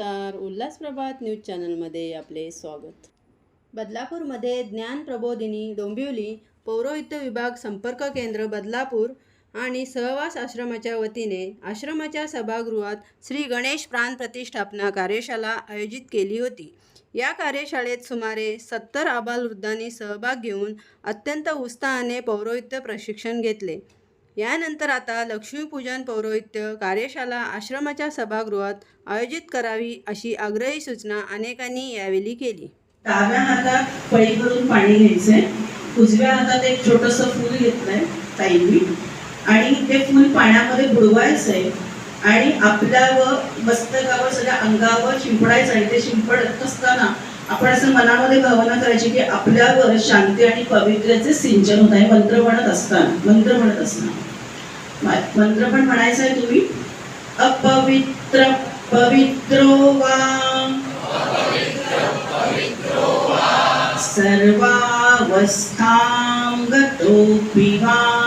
उल्हासप्रभात news चॅनलमध्ये आपले स्वागत. बदलापूरमध्ये ज्ञान प्रबोधिनी डोंबिवली पौरोहित्य विभाग संपर्क केंद्र बदलापूर आणि सहवास आश्रमाच्या वतीने आश्रमाच्या सभागृहात श्री गणेश प्राण प्रतिष्ठापना कार्यशाळा आयोजित केली होती. या कार्यशाळेत सुमारे सत्तर आबालवृद्धांनी सहभाग घेऊन अत्यंत उत्साहाने पौरोहित्य प्रशिक्षण घेतले. यानंतर आता लक्ष्मीपूजन पौरोहित्य कार्यशाला आश्रमाच्या सभागृहात आयोजित करावी अशी आग्रही सूचना अनेकांनी यावेळी केली. डाव्या हातात पळी करून पाणी घ्यायचंय. उजव्या हातात एक छोटस फूल घेतलंय ताईंनी. आणि ते फूल पाण्यामध्ये बुडवायचंय. आणि आपल्यावर मस्तकावर सगळ्या अंगावर शिंपडायचं आणि ते शिंपडत असताना आपण असं मनामध्ये भावना करायची की आपल्यावर शांती आणि पवित्र्याचे सिंचन होत आहे. मंत्र म्हणत असताना मंत्र म्हणत असताना. मंत्र पण म्हणायचं आहे तुम्ही? अपवित्र पवित्रो वा। सर्वावस्थां गतोऽपि वा।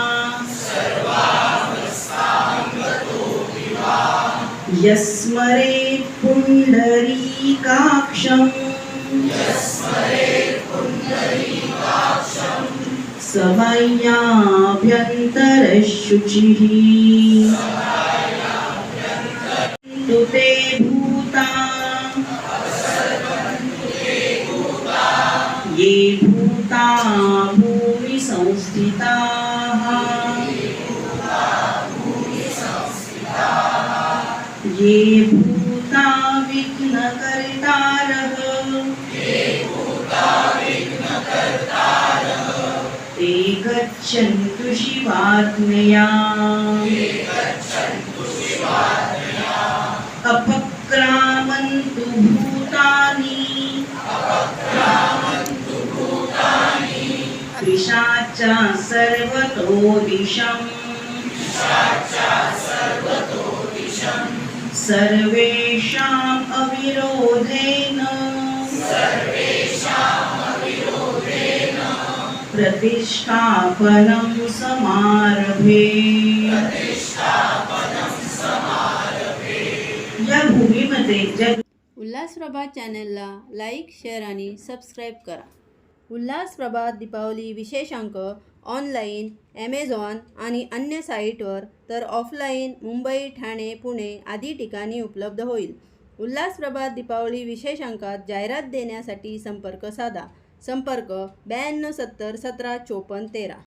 यस्मरेत् पुण्डरीकाक्षम्। समय्याभ्यन्तरशुचिः तु ते भूता ये भूता। भूमि संस्थिताः ये भूता विघ्नकर्तारः। ते गच्छन्तु अपक्रामन्तु भूतानि। पिशाचा सर्वतो दिशम् सर्वेषाम् अविरोधेन। प्रतिष्ठापनं समारभे। या भूमीमध्ये ज्या उल्हासप्रभात चॅनलला लाईक शेअर आणि सबस्क्राईब करा. उल्हासप्रभात दीपावली विशेषांक ऑनलाईन ॲमेझॉन आणि अन्य साईटवर तर ऑफलाईन मुंबई ठाणे पुणे आदी ठिकाणी उपलब्ध होईल. उल्हासप्रभात दीपावली विशेषांकात जाहिरात देण्यासाठी संपर्क साधा. संपर्क ब्याण्णव सत्तर सतरा चोपन्न तेरा.